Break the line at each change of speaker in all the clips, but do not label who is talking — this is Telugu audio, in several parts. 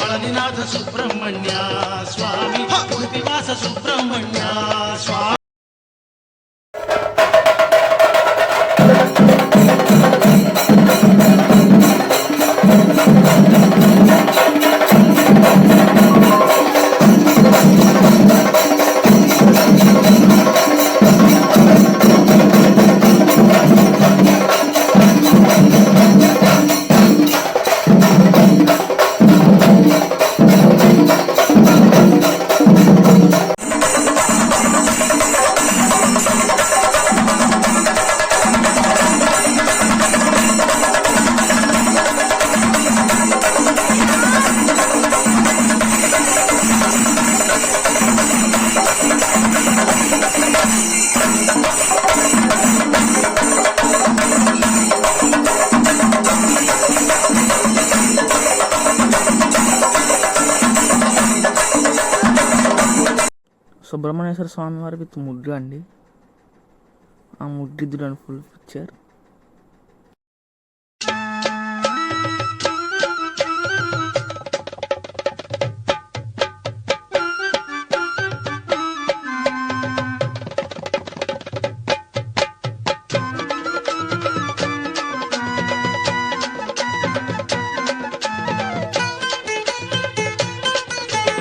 పళనినాథ సుబ్రహ్మణ్య స్వామి ఉడిపివాస సుబ్రహ్మణ్య స్వామి.
సుబ్రహ్మణ్యేశ్వర స్వామి వారి విత్ ముగ్గు అండి. ఆ ముగ్గిద్దుడు ఫుల్ పిక్చర్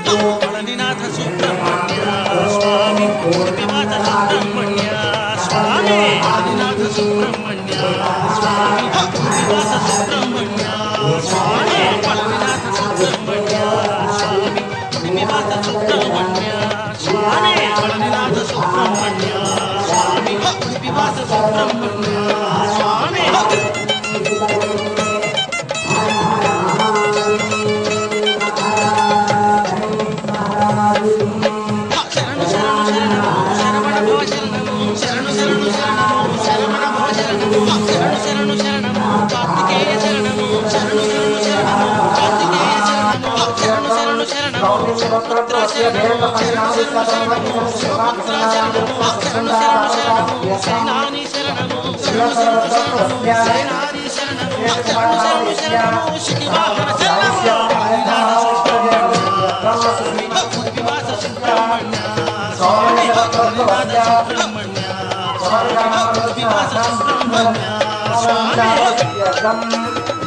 పళనినాథ సుబ్రహ్మణ్య స్వామి. ఉడిపివాస సుబ్రహ్మణ్య స్వామి పళనినాథ సుబ్రహ్మణ్య స్వామి ఉడిపివాస శరణము శివపుత్ర శరణము శరణు శరణు శరణము శివపుత్ర శరణము శరణు శరణము స్వామి.